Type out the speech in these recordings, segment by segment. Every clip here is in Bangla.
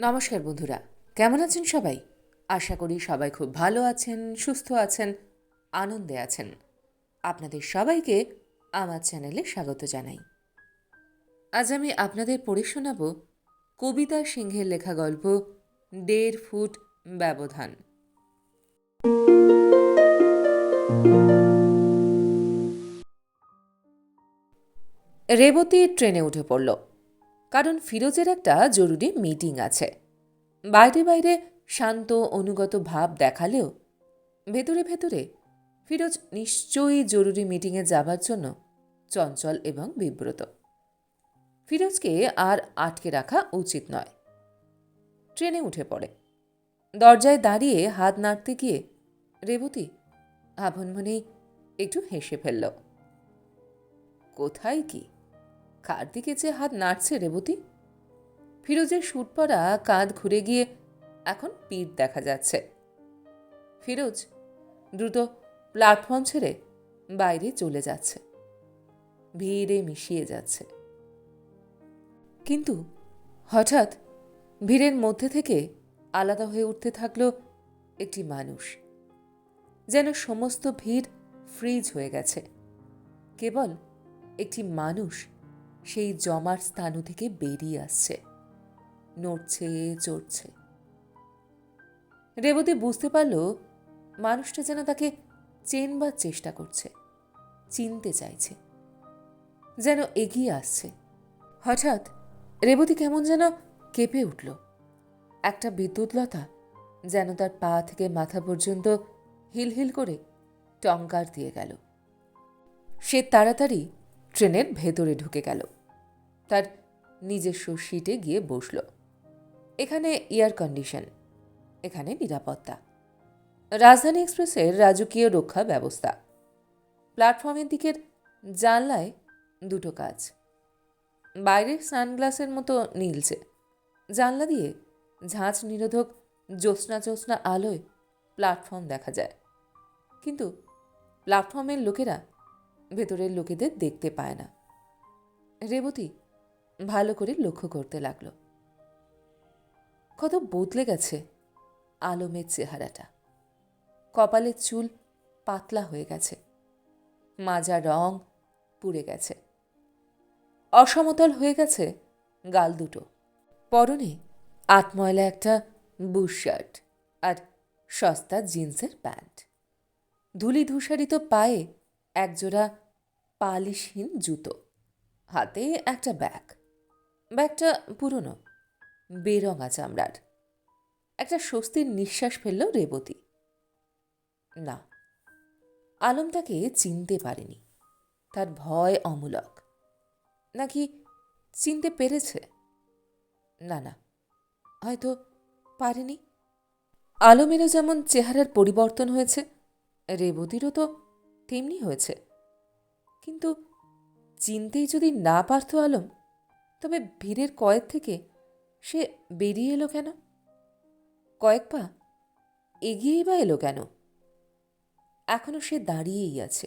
নমস্কার বন্ধুরা, কেমন আছেন সবাই? আশা করি সবাই খুব ভালো আছেন, সুস্থ আছেন, আনন্দে আছেন। আপনাদের সবাইকে আমার চ্যানেলে স্বাগত জানাই। আজ আমি আপনাদের পড়ে শোনাব কবিতা সিংহের লেখা গল্প, দেড় ফুট ব্যবধান। রেবতী ট্রেনে উঠে পড়ল। কারণ ফিরোজের একটা জরুরি মিটিং আছে। বাইরে বাইরে শান্ত, অনুগত ভাব দেখালেও ভেতরে ভেতরে ফিরোজ নিশ্চয়ই জরুরি মিটিংয়ে যাবার জন্য চঞ্চল এবং বিব্রত। ফিরোজকে আর আটকে রাখা উচিত নয়। ট্রেনে উঠে পড়ে। দরজায় দাঁড়িয়ে হাত নাড়তে গিয়ে রেবতী আভন মনেই একটু হেসে ফেলল, কোথায় কি? কার দিকে যে হাত নাড়ছে রেবতী। ফিরোজের সুট পরা কাঁধ ঘুরে গিয়ে এখন পিঠ দেখা যাচ্ছে। ফিরোজ দ্রুত প্ল্যাটফর্ম ছেড়ে বাইরে চলে যাচ্ছে। ভিড়ে মিশিয়ে যাচ্ছে। কিন্তু হঠাৎ ভিড়ের মধ্যে থেকে আলাদা হয়ে উঠতে থাকল একটি মানুষ। যেন সমস্ত ভিড় ফ্রিজ হয়ে গেছে। কেবল একটি মানুষ সেই জমার স্থানু থেকে বেরিয়ে আসছে। নড়ছে, চড়ছে। রেবতী বুঝতে পারল, মানুষটা যেন তাকে চেনবার চেষ্টা করছে, চিনতে চাইছে। যেন এগিয়ে আসছে। হঠাৎ রেবতী কেমন যেন কেঁপে উঠল। একটা বিদ্যুৎলতা যেন তার পা থেকে মাথা পর্যন্ত হিল হিল করে টঙ্কার দিয়ে গেল। সে তাড়াতাড়ি ট্রেনের ভেতরে ঢুকে গেল। তার নিজস্ব সিটে গিয়ে বসল। এখানে এয়ার কন্ডিশন, এখানে নিরাপত্তা। রাজধানী এক্সপ্রেসের রাজকীয় রক্ষা ব্যবস্থা। প্ল্যাটফর্মের দিকের জানলায় দুটো কাজ বাইরের সানগ্লাসের মতো নীলছে জানলা দিয়ে ঝাঁঝ নিরোধক জ্যোৎস্না জ্যোৎস্না আলোয় প্ল্যাটফর্ম দেখা যায়। কিন্তু প্ল্যাটফর্মের লোকেরা ভেতরের লোকেদের দেখতে পায় না। রেবতী ভালো করে লক্ষ্য করতে লাগল। কত বদলে গেছে আলমের চেহারাটা। কপালের চুল পাতলা হয়ে গেছে। মাজা রং পুড়ে গেছে। অসমতল হয়ে গেছে গাল দুটো। পরনে আটময়লা একটা বুশ শার্ট আর সস্তা জিন্সের প্যান্ট। ধুলি ধূসারিত পায়ে একজোড়া পালিশহীন জুতো, হাতে একটা ব্যাগ, ব্যাগটা পুরনো, বেরঙা চামড়ার। একটা স্বস্তির নিঃশ্বাস ফেলল রেবতী। না আলম তাকে চিনতে পারেনি। তার ভয় অমূলক। নাকি চিনতে পেরেছে? না না, হয়তো পারেনি। আলমেরও যেমন চেহারার পরিবর্তন হয়েছে, রেবতীরও তো তেমনি হয়েছে। কিন্তু চিনতেই যদি না পারত আলম, তবে ভিড়ের কয়েক থেকে সে বেরিয়ে এলো কেন? কয়েক পা এগিয়েই বা এলো কেন? এখনও সে দাঁড়িয়েই আছে।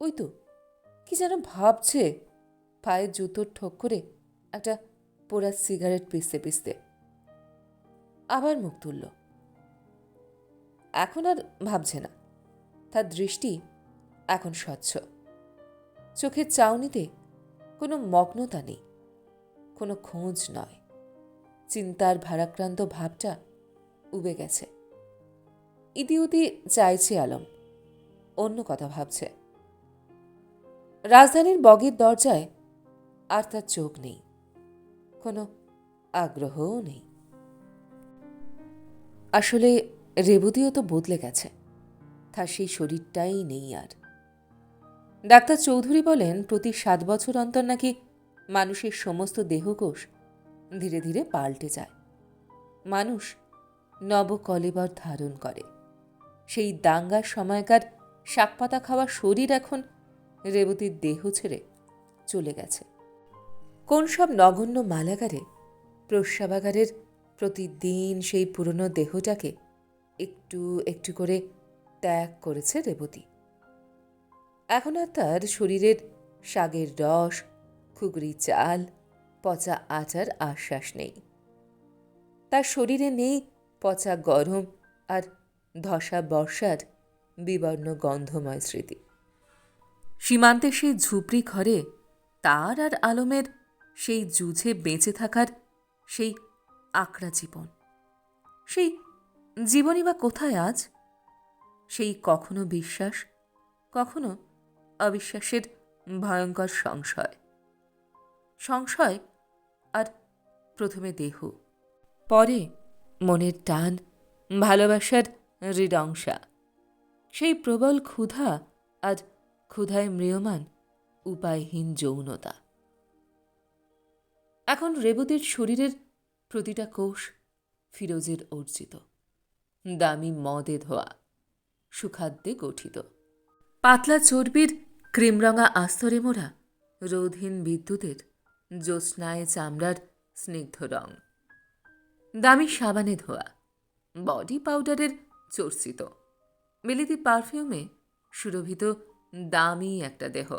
ওই তো, কি যেন ভাবছে পায়ের জুতোর ঠোক করে একটা পোড়া সিগারেট পিসতে পিসতে আবার মুখ তুলল। এখন আর ভাবছে না। তার দৃষ্টি এখন স্বচ্ছ। চোখের চাউনিতে কোনো মগ্নতা নেই, কোনো খোঁজ নয়। চিন্তার ভারাক্রান্ত ভাবটা উবে গেছে। ইতিউতি চাইছে আলম, অন্য কথা ভাবছে। রাজধানীর বগির দরজায় আর তার চোখ নেই, কোনো আগ্রহও নেই। আসলে রেবতীও তো বদলে গেছে। তার সেই শরীরটাই নেই আর। ডাক্তার চৌধুরী বলেন, প্রতি সাত বছর অন্তর নাকি মানুষের সমস্ত দেহকোষ ধীরে ধীরে পাল্টে যায়। মানুষ নবকলেবর ধারণ করে। সেই দাঙ্গার সময়কার শাকপাতা খাওয়া শরীর এখন রেবতীর দেহ ছেড়ে চলে গেছে। কোন সব নগণ্য মালাগারে, প্রস্রাবাগারের প্রতিদিন সেই পুরনো দেহটাকে একটু একটু করে ত্যাগ করেছে রেবতী। এখন আর তার শরীরের শাগের রস খুগরি চাল, পচা আটার আশ্বাস নেই। তার শরীরে নেই পচা গরম আর ধসা বর্ষার বিবর্ণ গন্ধময় স্মৃতি। সীমান্তে সেই ঝুপড়ি ঘরে তার আর আলমের সেই যুঝে বেঁচে থাকার সেই আকড়া জীবন। সেই জীবনই বা কোথায় আজ? সেই কখনো বিশ্বাস, কখনো অবিশ্বাসের ভয়ঙ্কর সংশয়। সংশয় আর প্রথমে দেহ, পরে মনের টান, ভালোবাসার হৃদংসা সেই প্রবল ক্ষুধা আর ক্ষুধায় ম্রিয়মান উপায়হীন যৌনতা। এখন রেবতীর শরীরের প্রতিটা কোষ ফিরোজের অর্জিত, দামি মদে ধোয়া। সুখাদ্যে গঠিত। পাতলা চর্বির ক্রিমরঙা আস্তরে মোড়া রোধহীন বিদ্যুতের জ্যোৎস্নায় চামড়ার স্নিগ্ধ রং। দামি সাবানে ধোয়া, বডি পাউডারের চর্চিত বিলিতি পারফিউমে সুরভিত দামি একটা দেহ।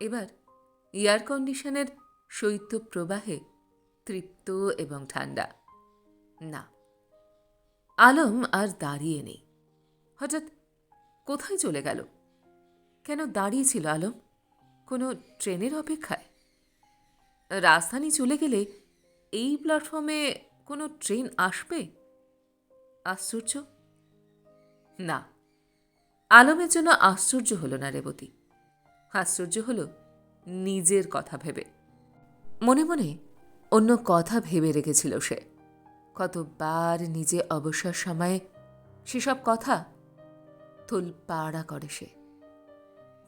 এবার এয়ার কন্ডিশনের শৈত্য প্রবাহে তৃপ্ত এবং ঠান্ডা। না, আলম আর দাঁড়িয়ে নেই। হঠাৎ কোথায় চলে গেল? কেন দাঁড়িয়ে ছিল আলম? কোনো ট্রেনের অপেক্ষায়? রাজধানী চলে গেলে এই প্ল্যাটফর্মে কোনো ট্রেন আসবে? আশ্চর্য। না, আলমের জন্য আশ্চর্য হলো না রেবতী। আশ্চর্য হলো নিজের কথা ভেবে। মনে মনে অন্য কথা ভেবে রেখেছিল সে। কতবার নিজে অবসর সময়ে সেসব কথা তোল পাড়া করে সে।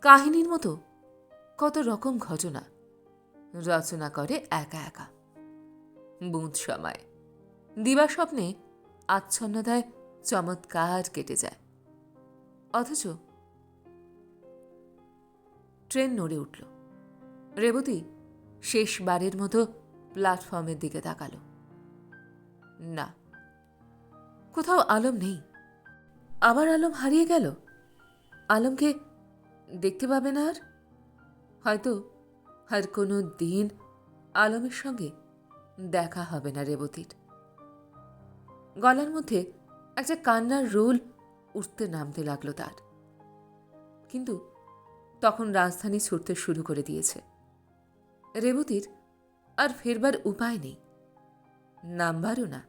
কাহিনীর মতো কত রকম ঘটনা, রচনা করে একা একা। বুঁদ সময়, দিবা স্বপ্নে আচ্ছন্নতায় চমৎকার কেটে যায়। অথচ ট্রেন নড়ে উঠল। রেবতী শেষবারের মতো প্ল্যাটফর্মের দিকে তাকালো। না, কোথাও আলম নেই। আবার আলম হারিয়ে গেল? আলমকে দেখতে পাবে না আর? হয়তো আর কোনো দিন আলমের সঙ্গে দেখা হবে না রেবতীর। গলার মধ্যে একটা কান্নার রোল উঠতে নামতে লাগল তার। কিন্তু তখন রাজধানী ছুটতে শুরু করে দিয়েছে। রেবতীর আর ফেরবার উপায় নেই। নামবারও না।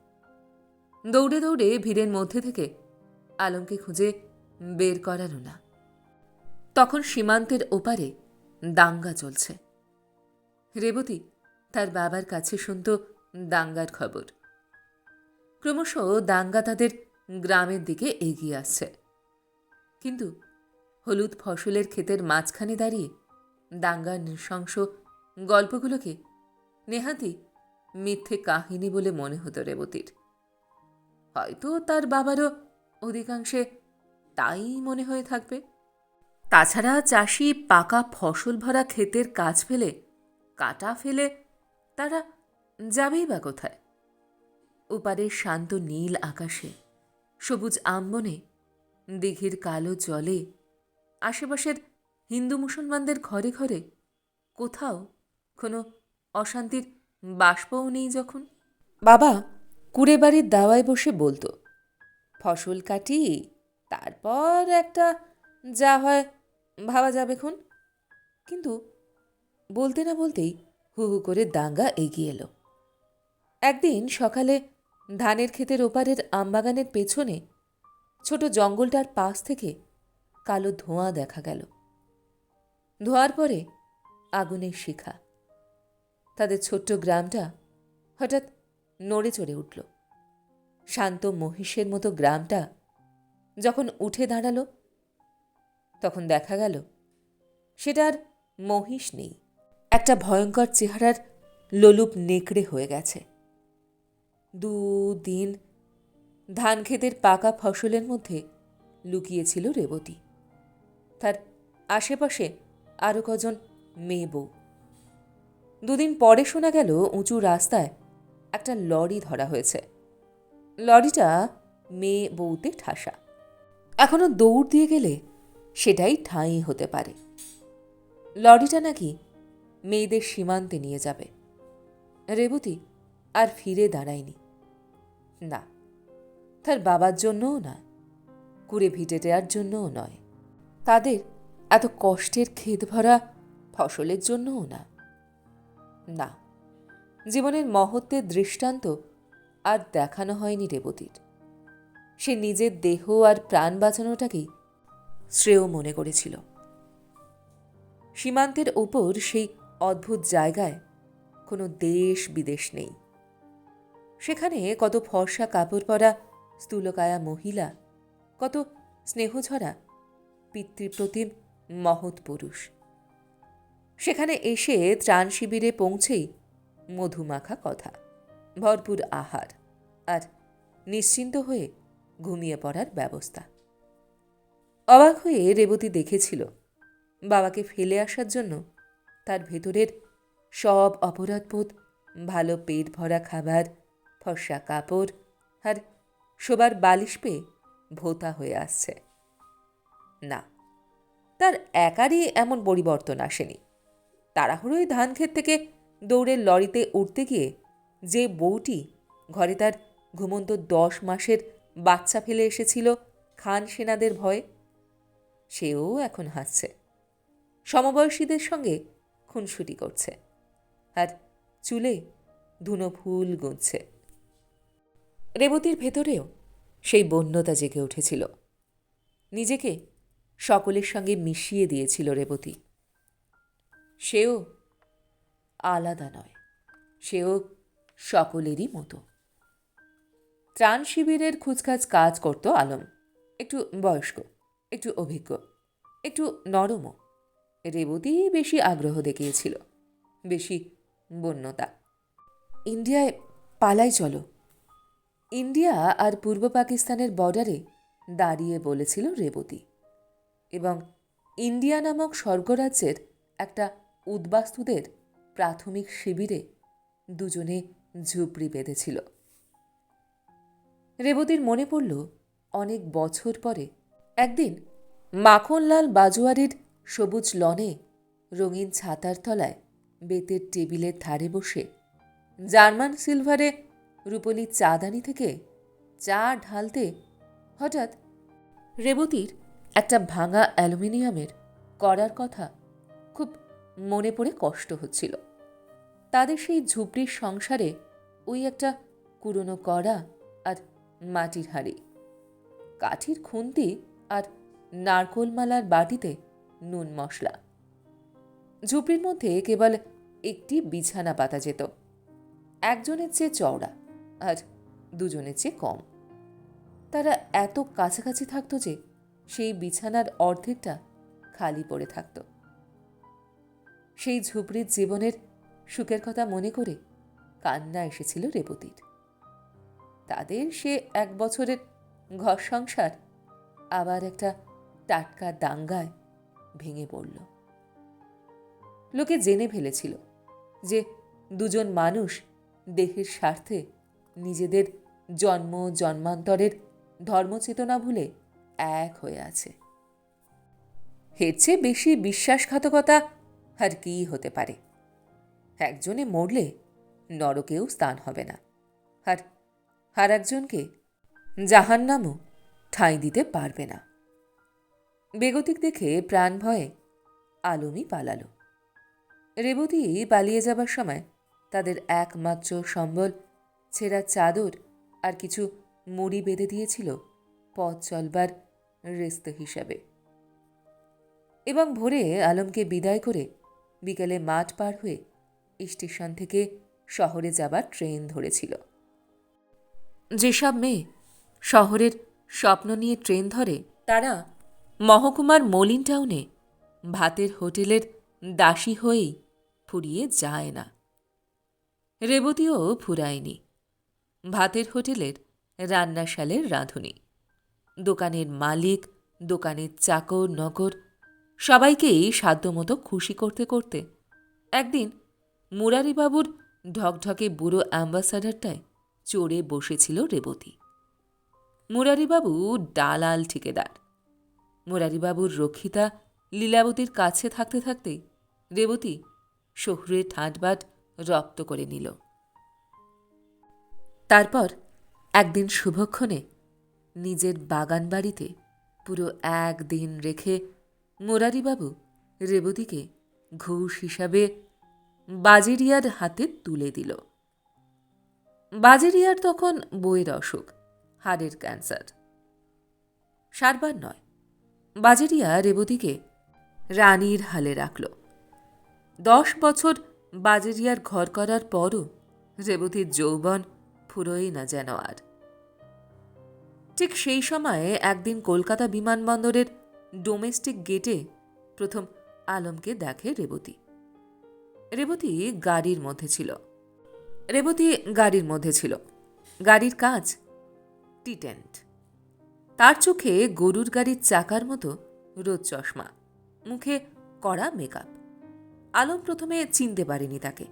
দৌড়ে দৌড়ে ভিড়ের মধ্যে থেকে আলমকে খুঁজে বের করানো না। তখন সীমান্তের ওপারে দাঙ্গা চলছে। রেবতী তার বাবার কাছে শুনত দাঙ্গার খবর। ক্রমশ দাঙ্গা তাদের গ্রামের দিকে এগিয়ে আসছে। কিন্তু হলুদ ফসলের ক্ষেতের মাঝখানে দাঁড়িয়ে দাঙ্গার নৃশংস গল্পগুলোকে নেহাতি মিথ্যে কাহিনী বলে মনে হতো রেবতীর। হয়তো তার বাবারও অধিকাংশে তাই মনে হয়ে থাকবে। তাছাড়া চাষি পাকা ফসল ভরা ক্ষেতের কাজ ফেলে, কাটা ফেলে, তারা যাবেই বা কোথায়। ওপারের শান্ত নীল আকাশে, সবুজ আম্বনে, দিঘির কালো জলে, আশেপাশের হিন্দু মুসলমানদের ঘরে ঘরে কোথাও কোনো অশান্তির বাষ্পও নেই যখন। বাবা কুড়ে বাড়ির দাওয়ায় বসে বলতো ফসল কাটি, তারপর একটা যা হয় ভাবা যাবে খুন। কিন্তু বলতে না বলতেই হু হু করে দাঙ্গা এগিয়ে এলো। একদিন সকালে ধানের ক্ষেতের ওপারের আমবাগানের পেছনে ছোট জঙ্গলটার পাশ থেকে কালো ধোঁয়া দেখা গেল। ধোঁয়ার পরে আগুনের শিখা। তাদের ছোট্ট গ্রামটা হঠাৎ নড়ে চড়ে উঠল। শান্ত মহিষের মতো গ্রামটা যখন উঠে দাঁড়াল, তখন দেখা গেল সেটা আর মহিষ নেই। একটা ভয়ঙ্কর চেহারার লোলুপ নেকড়ে হয়ে গেছে। দুদিন ধান ক্ষেতের পাকা ফসলের মধ্যে লুকিয়েছিল রেবতী। তার আশেপাশে আরও কজন মেয়ে বউ। দুদিন পরে শোনা গেল, উঁচু রাস্তায় একটা লরি ধরা হয়েছে। লরিটা মেয়ে বউতে ঠাসা। এখনও দৌড় দিয়ে গেলে সেটাই ঠাঁই হতে পারে। লরিটা নাকি মেয়েদের সীমান্তে নিয়ে যাবে। রেবতী আর ফিরে দাঁড়ায়নি। না, তার বাবার জন্যও না, কুড়ে ভিটে দেওয়ার জন্যও নয়। তাদের এত কষ্টের ক্ষেত ভরা ফসলের জন্যও না। না, জীবনের মহত্বের দৃষ্টান্ত আর দেখানো হয়নি রেবতীর। সে নিজের দেহ আর প্রাণ বাঁচানোটাকেই শ্রেয় মনে করেছিল। সীমান্তের ওপর সেই অদ্ভুত জায়গায় কোনো দেশ বিদেশ নেই। সেখানে কত ফর্সা কাপড় পরা স্থূলকায়া মহিলা, কত স্নেহঝরা পিতৃপ্রতিম মহৎ পুরুষ। সেখানে এসে ত্রাণ শিবিরে পৌঁছেই মধুমাখা কথা। ভরপুর আহার আর নিশ্চিন্ত হয়ে ঘুমিয়ে পড়ার ব্যবস্থা। অবাক হয়ে রেবতী দেখেছিল, বাবাকে ফেলে আসার জন্য তার ভেতরের সব অপরাধবোধ, ভালো পেট ভরা খাবার, ফর্সা কাপড় আর শোবার বালিশ পেয়ে ভোতা হয়ে আসছে। না, তার একারই এমন পরিবর্তন আসেনি। তাড়াহুড়োই ধান ক্ষেত থেকে দৌড়ে লরিতে উঠতে গিয়ে যে বউটি ঘরে তার ঘুমন্ত দশ মাসের বাচ্চা ফেলে এসেছিল খান সেনাদের ভয়ে, সেও এখন হাসছে সমবয়সীদের সঙ্গে খুনসুটি করছে আর চুলে ধুনো ফুল গুঁজছে। রেবতীর ভেতরেও সেই বন্যতা জেগে উঠেছিল। নিজেকে সকলের সঙ্গে মিশিয়ে দিয়েছিল রেবতী। সেও আলাদা নয়, সেও সকলেরই মতো। ত্রাণ শিবিরের খুচখাচ কাজ করত আলম। একটু বয়স্ক, একটু অভিজ্ঞ, একটু নরমও রেবতী বেশি আগ্রহ দেখিয়েছিল, বেশি বন্যতা। ইন্ডিয়ায় পালাই চলো। ইন্ডিয়া আর পূর্ব পাকিস্তানের বর্ডারে দাঁড়িয়ে বলেছিল রেবতী এবং ইন্ডিয়া নামক স্বর্গরাজ্যের একটা উদ্বাস্তুদের প্রাথমিক শিবিরে দুজনে ঝুপড়ি বেঁধেছিল। রেবতীর মনে পড়ল, অনেক বছর পরে একদিন মাখনলাল বাজুয়ারির সবুজ লনে রঙিন ছাতার তলায় বেতের টেবিলের ধারে বসে জার্মান সিলভারে রূপলি চাদানি থেকে চা ঢালতে হঠাৎ রেবতীর একটা ভাঙা অ্যালুমিনিয়ামের করার কথা খুব মনে পড়ে কষ্ট হচ্ছিল। তাদের সেই ঝুপড়ির সংসারে ওই একটা পুরনো কড়া আর মাটির হাঁড়ি। কাঠির খুন্তি আর নারকোলমালার বাটিতে নুন মশলা। ঝুপড়ির মধ্যে কেবল একটি বিছানা পাতা যেত। একজনের চেয়ে চওড়া আর দুজনের চেয়ে কম। তারা এত কাছাকাছি থাকতো যে সেই বিছানার অর্ধেকটা খালি পড়ে থাকত। সেই ঝুপড়ির জীবনের সুখের কথা মনে করে কান্না এসেছিল রেবতীর। তাদের সে এক বছরের ঘর সংসার আবার একটা টাটকা দাঙ্গায় ভেঙে পড়ল। লোকে জেনে ফেলেছিল যে দুজন মানুষ দেহের স্বার্থে নিজেদের জন্ম জন্মান্তরের ধর্মচেতনা ভুলে এক হয়ে আছে। এর চেয়ে বেশি বিশ্বাসঘাতকতা আর কী হতে পারে? একজনে মরলে নরকেও স্থান হবে না। আর আর একজনকে জাহান্নামও ঠাঁই দিতে পারবে না। বেগতিক দেখে প্রাণ ভয়ে আলমই পালালো। রেবতী পালিয়ে যাবার সময় তাদের একমাত্র সম্বল ছেঁড়া চাদর আর কিছু মুড়ি বেঁধে দিয়েছিল পথ চলবার রেস্ত হিসাবে। এবং ভোরে আলমকে বিদায় করে বিকেলে মাঠ পার হয়ে স্টেশন থেকে শহরে যাবার ট্রেন ধরেছিল। যেসব মেয়ে শহরের স্বপ্ন নিয়ে ট্রেন ধরে, তারা মহকুমার মলিন টাউনে ভাতের হোটেলের দাসী হয়েই ফুরিয়ে যায় না। রেবতীও ফুরায়নি। ভাতের হোটেলের রান্নাশালের রাঁধুনি। দোকানের মালিক, দোকানের চাকর নগর সবাইকেই সাধ্যমতো খুশি করতে করতে একদিন মুরারিবাবুর ঢকঢকে বুড়ো অ্যাম্বাসাডারটায় চড়ে বসেছিল রেবতী। মুরারিবাবু ডালাল ঠিকেদার। মুরারিবাবুর রক্ষিতা লীলাবতীর কাছে থাকতে থাকতেই রেবতী শহুরে ঠাঁটবাট রপ্ত করে নিল। তারপর একদিন শুভক্ষণে নিজের বাগান বাড়িতে পুরো একদিন রেখে মোরারিবাবু রেবতীকে ঘুষ হিসাবে বাজেরিয়ার হাতে তুলে দিল। বাজেরিয়ার তখন বইয়ের অসুখ, হাড়ের ক্যান্সার। সারবার নয়, বাজেরিয়া রেবতীকে রানীর হালে রাখল। দশ বছর বাজেরিয়ার ঘর করার পরও রেবতীর যৌবন ফুরোই না যেন আর। ঠিক সেই সময়ে একদিন কলকাতা বিমানবন্দরের ডোমেস্টিক গেটে প্রথম আলমকে দেখে রেবতী। রেবতী গাড়ির মধ্যে ছিল। রেবতী গাড়ির মধ্যে ছিল। গাড়ির কাজ টিটেন্ট তার চোখে গরুর গাড়ির চাকার মতো রোদ চশমা, মুখে কড়া মেকআপ। আলম প্রথমে চিনতে পারেনি তাকে।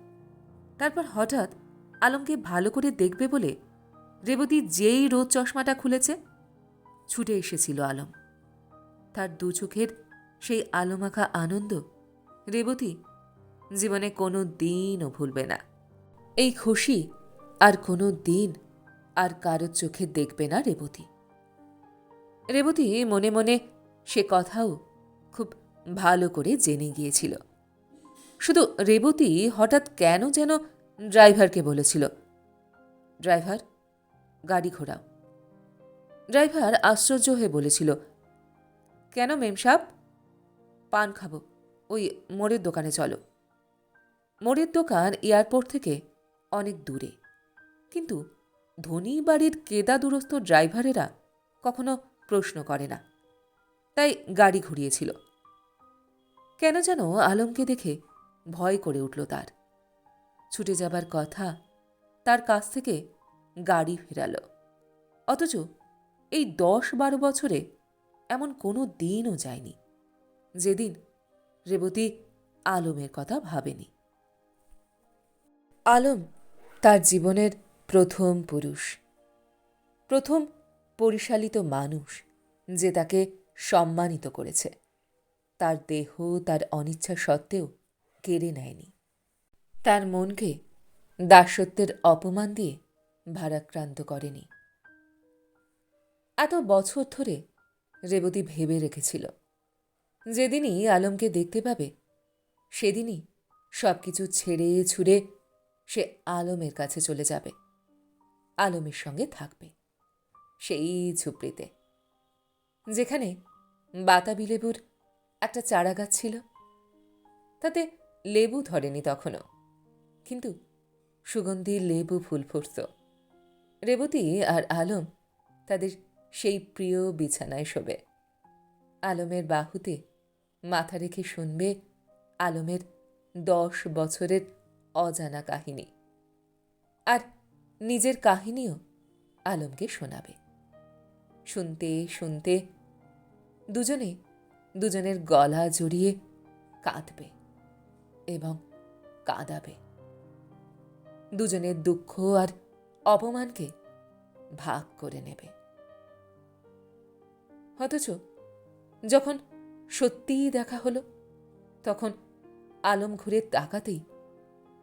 তারপর হঠাৎ আলমকে ভালো করে দেখবে বলে রেবতী যেই রোদ চশমাটা খুলেছে, ছুটে এসেছিল আলম। তার দু চোখের সেই আলোমাখা আনন্দ রেবতী জীবনে কোনো দিনও ভুলবে না। এই খুশি আর কোনো দিন আর কারোর চোখে দেখবে না রেবতী। রেবতী মনে মনে সে কথাও খুব ভালো করে জেনে গিয়েছিল। শুধু রেবতী হঠাৎ কেন যেন ড্রাইভারকে বলেছিল, ড্রাইভার, গাড়ি ঘোরাও। ড্রাইভার আশ্চর্য হয়ে বলেছিল, কেন মেমসাব পান খাব, ওই মোড়ের দোকানে চলো। মোড়ের দোকান এয়ারপোর্ট থেকে অনেক দূরে। কিন্তু ধনী বাড়ির কেদা দূরস্থ ড্রাইভারেরা কখনো প্রশ্ন করে না। তাই গাড়ি ঘুরিয়েছিল। কেন যেন আলমকে দেখে ভয় করে উঠল তার। ছুটে যাবার কথা তার কাছ থেকে গাড়ি ফেরাল। অথচ এই দশ বারো বছরে এমন কোনো দিনও যায়নি। যেদিন রেবতী আলমের কথা ভাবেনি। আলম তার জীবনের প্রথম পুরুষ। প্রথম পরিশালিত মানুষ যে তাকে সম্মানিত করেছে। তার দেহ, তার অনিচ্ছা সত্ত্বেও কেড়ে নেয়নি। তার মনকে দাসত্বের অপমান দিয়ে ভারাক্রান্ত করেনি। এত বছর ধরে রেবতী ভেবে রেখেছিল। যেদিনই আলমকে দেখতে পাবে, সেদিনই সব কিছু ছেড়ে ছুড়ে সে আলমের কাছে চলে যাবে। আলমের সঙ্গে থাকবে। সেই ঝুপড়িতে। যেখানে বাতাবি লেবুর একটা চারা গাছ ছিল। তাতে লেবু ধরেনি তখনও। কিন্তু সুগন্ধি লেবু ফুল ফুটত। রেবতী আর আলম তাদের সেই প্রিয় বিছানায় শোবে। আলমের বাহুতে মাথা রেখে শুনবে আলমের দশ বছরের অজানা কাহিনী। আর নিজের কাহিনীও আলমকে শোনাবে। শুনতে শুনতে দুজনে দুজনের গলা জড়িয়ে কাঁদবে এবং কাঁদাবে। দুজনের দুঃখ আর অপমানকে ভাগ করে নেবে। অথচ যখন সত্যিই দেখা হলো, তখন আলম ঘুরে তাকাতেই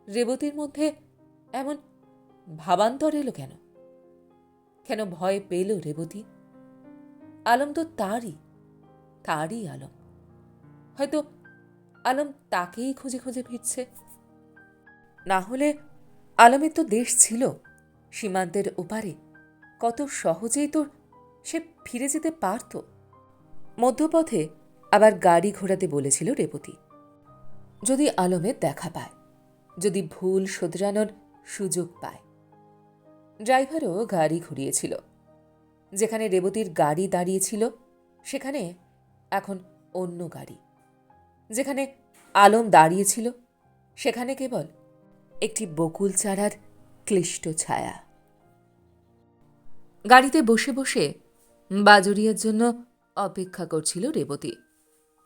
রেবতীর মধ্যে এমন ভাবান্তর এলো কেন? কেন ভয় পেল রেবতী? আলম তো তারই তারই আলম। হয়তো আলম তাকেই খুঁজে খুঁজে ফিরছে। না হলে আলমের তো দেশ ছিল, সীমান্তের ওপারে। কত সহজেই তো সে ফিরে যেতে পারত। মধ্যপথে আবার গাড়ি ঘোরাতে বলেছিল রেবতী, যদি আলমের দেখা পায়। যদি ভুল শোধরানোর সুযোগ পায়। ড্রাইভারও গাড়ি ঘুরিয়েছিল। যেখানে রেবতীর গাড়ি দাঁড়িয়েছিল, সেখানে এখন অন্য গাড়ি। যেখানে আলম দাঁড়িয়েছিল, সেখানে কেবল একটি বকুল চারার ক্লিষ্ট ছায়া। গাড়িতে বসে বসে বাজুরিয়ার জন্য অপেক্ষা করছিল রেবতী।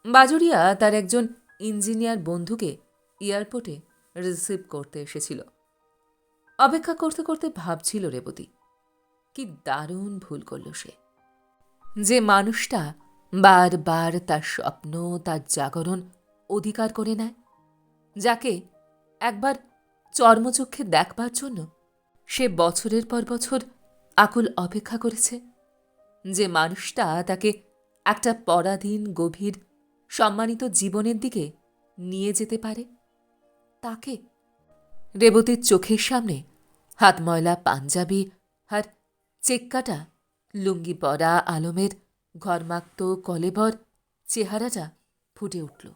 বাজুরিয়া তার একজন ইঞ্জিনিয়ার বন্ধুকে এয়ারপোর্টে রিসিভ করতে এসেছিল। অপেক্ষা করতে করতে ভাবছিল রেবতী, কি দারুণ ভুল করল সে। যে মানুষটা বারবার তার স্বপ্ন, তার জাগরণ অধিকার করে নেয়, যাকে একবার চর্মচক্ষে দেখবার জন্য সে বছরের পর বছর আকুল অপেক্ষা করেছে। যে মানুষটা তাকে একটা পরাধীন, গভীর, সম্মানিত জীবনের দিকে নিয়ে যেতে পারে তাকে। রেবতীর চোখের সামনে হাত ময়লা, পাঞ্জাবি আর চেক্কাটা, লুঙ্গি পরা, আলমের ঘরমাক্ত কলেবর চেহারাটা ফুটে উঠল।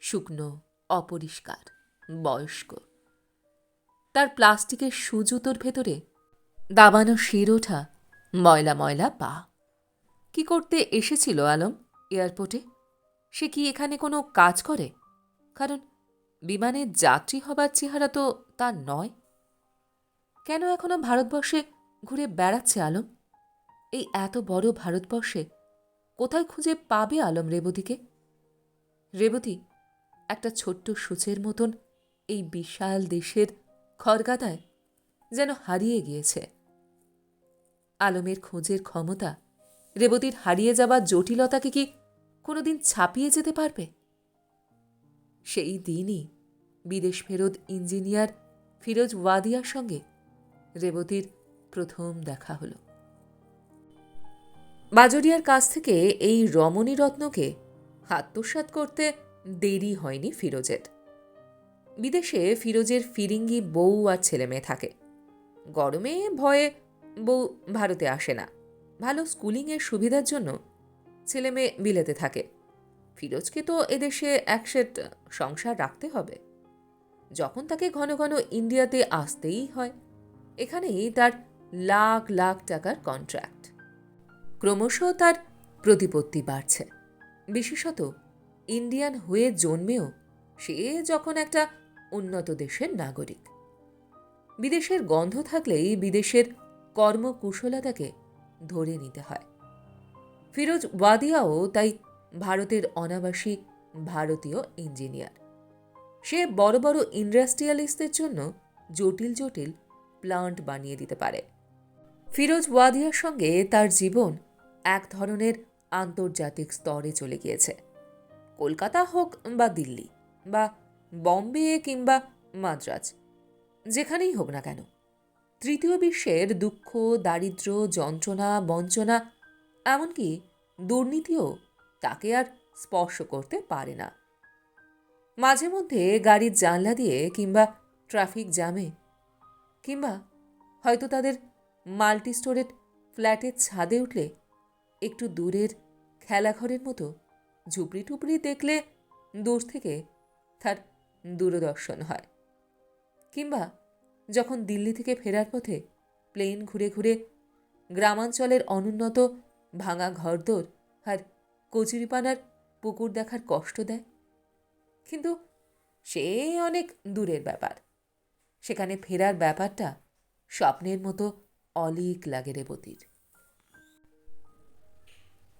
শুকনো, অপরিষ্কার, বয়স্ক। তার প্লাস্টিকের সুজুতোর ভেতরে দাবানো শির ওঠা ময়লা ময়লা পা। কি করতে এসেছিল আলম এয়ারপোর্টে? সে কি এখানে কোনো কাজ করে? কারণ বিমানের যাত্রী হবার চেহারা তো তার নয়। কেন এখনও ভারতবর্ষে ঘুরে বেড়াচ্ছে আলম? এই এত বড় ভারতবর্ষে কোথায় খুঁজে পাবে আলম রেবতীকে? রেবতী একটা ছোট্ট সূচের মতন এই বিশাল দেশের খড়গাদায় যেন হারিয়ে গিয়েছে। আলমের খোঁজের ক্ষমতা রেবতীর হারিয়ে যাওয়া জটিলতাকে কি কোনোদিন ছাপিয়ে যেতে পারবে? সেই দিনই বিদেশ ফেরত ইঞ্জিনিয়ার ফিরোজ ওয়াদিয়ার সঙ্গে রেবতীর প্রথম দেখা হলো। বাজরিয়ার কাছ থেকে এই রমণী রত্নকে আত্মসাৎ করতে দেরি হয়নি ফিরোজের। বিদেশে ফিরোজের ফিরিঙ্গি বউ আর ছেলেমেয়ে থাকে। গরমে ভয়ে বউ ভারতে আসে না। ভালো স্কুলিংয়ের সুবিধার জন্য ছেলে মেয়ে বিলেতে থাকে। ফিরোজকে তো এদেশে একসেট সংসার রাখতে হবে। যখন তাকে ঘন ঘন ইন্ডিয়াতে আসতেই হয়, এখানেই তার লাখ লাখ টাকার কন্ট্রাক্ট ক্রমশ তার প্রতিপত্তি বাড়ছে। বিশেষত ইন্ডিয়ান হয়ে জন্মেও সে যখন একটা উন্নত দেশের নাগরিক। বিদেশের গন্ধ থাকলেই বিদেশের কর্মকুশলতাকে ধরে নিতে হয়। ফিরোজ ওয়াদিয়াও তাই ভারতের অনাবাসী ভারতীয় ইঞ্জিনিয়ার। সে বড় বড় ইন্ডাস্ট্রিয়ালিস্টদের জন্য জটিল জটিল প্লান্ট বানিয়ে দিতে পারে। ফিরোজ ওয়াদিয়ার সঙ্গে তার জীবন এক ধরনের আন্তর্জাতিক স্তরে চলে গিয়েছে। কলকাতা হোক বা দিল্লি বা বম্বে কিংবা মাদ্রাজ, যেখানেই হোক না কেন, তৃতীয় বিশ্বের দুঃখ দারিদ্র যন্ত্রণা, বঞ্চনা, এমনকি দুর্নীতিও তাকে আর স্পর্শ করতে পারে না। মাঝে মধ্যে গাড়ির জানলা দিয়ে কিংবা ট্রাফিক জ্যামে, কিংবা হয়তো তাদের মাল্টি স্টোরেড ফ্ল্যাটের ছাদে উঠলে একটু দূরের খেলাঘরের মতো ঝুপড়ি টুপড়ি দেখলে দূর থেকে তার দূরদর্শন হয়। কিংবা যখন দিল্লি থেকে ফেরার পথে প্লেন ঘুরে ঘুরে গ্রামাঞ্চলের অনুন্নত ভাঙা ঘরদোর আর কচুরিপানার পুকুর দেখার কষ্ট দেয় কিন্তু সে অনেক দূরের ব্যাপার। সেখানে ফেরার ব্যাপারটা স্বপ্নের মতো অলিক লাগে রেবতীর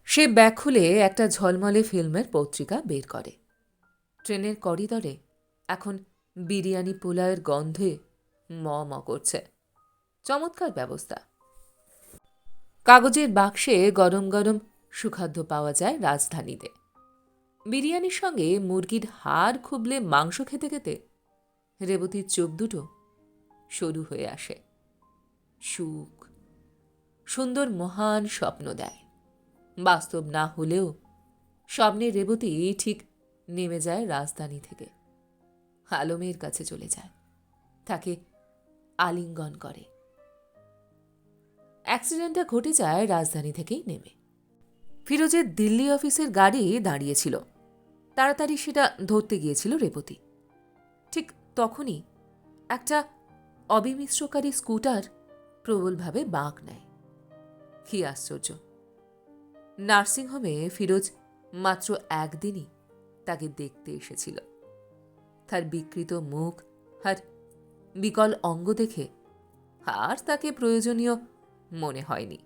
সে ব্যাগ খুলে একটা ঝলমলে ফিল্মের পত্রিকা বের করে। ট্রেনের করিডরে এখন বিরিয়ানি পোলাওয়ের গন্ধে ম ম করছে। চমৎকার ব্যবস্থা। কাগজের বাক্সে গরম গরম সুখাদ্য পাওয়া যায় রাজধানীতে। বিরিয়ানির সঙ্গে মুরগির হাড় খুবলে মাংস খেতে খেতে রেবতীর চোখ দুটো সরু হয়ে আসে। সুখ, সুন্দর মহান স্বপ্ন দেয়। বাস্তব না হলেও স্বপ্নের রেবতী ঠিক নেমে যায় রাজধানী থেকে। আলমের কাছে চলে যায়। তাকে আলিঙ্গন করে। অ্যাক্সিডেন্টটা ঘটে যায় রাজধানী থেকেই নেমে। ফিরোজের দিল্লি অফিসের গাড়ি দাঁড়িয়েছিল। তাড়াতাড়ি সেটা ধরতে গিয়েছিল রেবতী। ঠিক তখনই একটা অবিমিশ্রকারী স্কুটার প্রবলভাবে বাঁক নেয়। কি আশ্চর্য! নার্সিংহোমে ফিরোজ মাত্র একদিনই তাকে দেখতে এসেছিল। তার বিকৃত মুখ আর বিকল অঙ্গ দেখে আর তাকে প্রয়োজনীয় মনে হয়নি।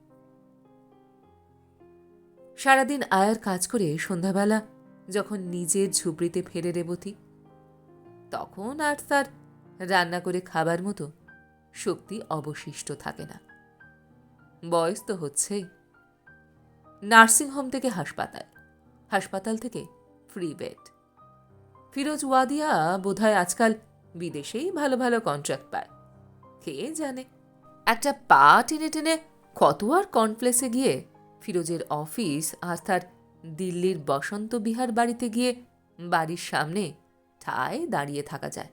সারাদিন আয়ার কাজ করে সন্ধ্যাবেলা যখন নিজের ঝুপড়িতে ফেরে রেবতী তখন আর তার রান্না করে খাবার মতো শক্তি অবশিষ্ট থাকে না। বয়স তো হচ্ছেই নার্সিংহোম থেকে হাসপাতাল হাসপাতাল থেকে ফ্রি বেড। ফিরোজ ওয়াদিয়া বোধহয় আজকাল বিদেশেই ভালো ভালো কন্ট্রাক্ট পায়। কে জানে? একটা পা টেনে টেনে কত আর কর্নফ্লেক্সে গিয়ে ফিরোজের অফিস আর তার দিল্লির বসন্ত বিহার বাড়িতে গিয়ে বাড়ির সামনে ঠায় দাঁড়িয়ে থাকা যায়।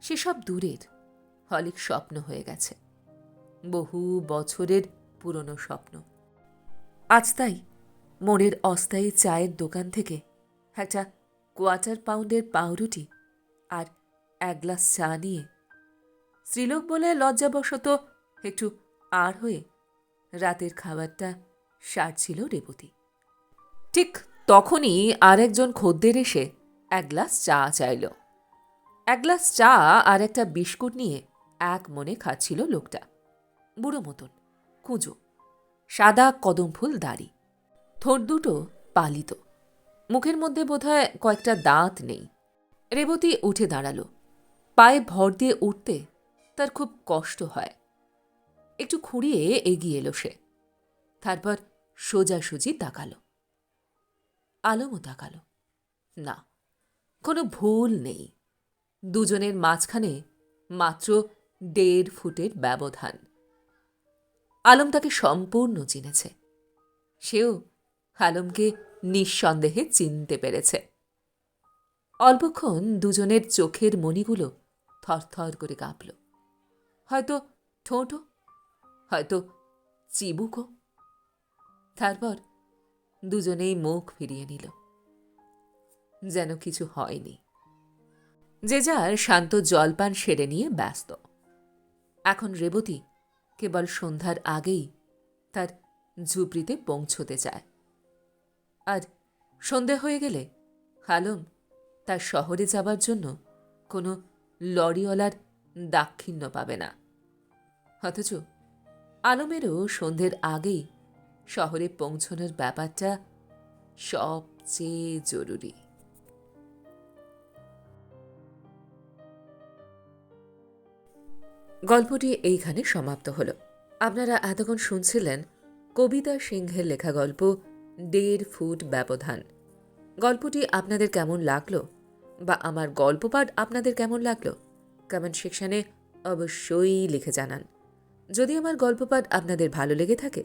সেসব দূরের হলিক স্বপ্ন হয়ে গেছে। বহু বছরের পুরনো স্বপ্ন। আজ তাই মোড়ের অস্থায়ী চায়ের দোকান থেকে একটা কোয়ার্টার পাউন্ডের পাউরুটি আর এক গ্লাস চা নিয়ে স্ত্রীলোক বলে লজ্জাবশত একটু আর হয়ে রাতের খাবারটা সারছিল রেবতী। ঠিক তখনই আর একজন খদ্দের এসে এক গ্লাস চা চাইল। এক গ্লাস চা আর একটা বিস্কুট নিয়ে এক মনে খাচ্ছিল লোকটা। বুড়ো মতন, কুঁজো, সাদা কদম ফুল দাড়ি, ঠোঁট দুটো পালিত। মুখের মধ্যে বোধহয় কয়েকটা দাঁত নেই। রেবতী উঠে দাঁড়াল। পায়ে ভর দিয়ে উঠতে তার খুব কষ্ট হয়। একটু খুঁড়িয়ে এগিয়ে এলো সে। তারপর সোজাসুজি তাকালো। আলমও তাকালো না, কোনো ভুল নেই। দুজনের মাঝখানে মাত্র দেড় ফুটের ব্যবধান। আলম তাকে সম্পূর্ণ চিনেছে। সেও আলমকে নিঃসন্দেহে চিনতে পেরেছে। অল্পক্ষণ দুজনের চোখের মণিগুলো থরথর করে কাঁপল। হয়তো ঠোঁটও, হয়তো চিবুকও। তারপর দুজনেই মুখ ফিরিয়ে নিল। যেন কিছু হয়নি। যে যার শান্ত জলপান সেরে নিয়ে ব্যস্ত। এখন রেবতী কেবল সন্ধ্যার আগেই তার ঝুপড়িতে পৌঁছতে চায়। আর সন্ধে হয়ে গেলে আলম তার শহরে যাবার জন্য কোনো লরিওয়ালার দাক্ষিণ্য পাবে না। অথচ আলমেরও সন্ধ্যের আগেই শহরে পৌঁছনোর ব্যাপারটা সবচেয়ে জরুরি। গল্পটি এইখানে সমাপ্ত হলো। আপনারা এতক্ষণ শুনছিলেন কবিতা সিংহের লেখা গল্প দেড় ফুট ব্যবধান। গল্পটি আপনাদের কেমন লাগল? বা আমার গল্প পাঠ আপনাদের কেমন লাগল? কমেন্ট সেকশানে অবশ্যই লিখে জানান। যদি আমার গল্প পাঠ আপনাদের ভালো লেগে থাকে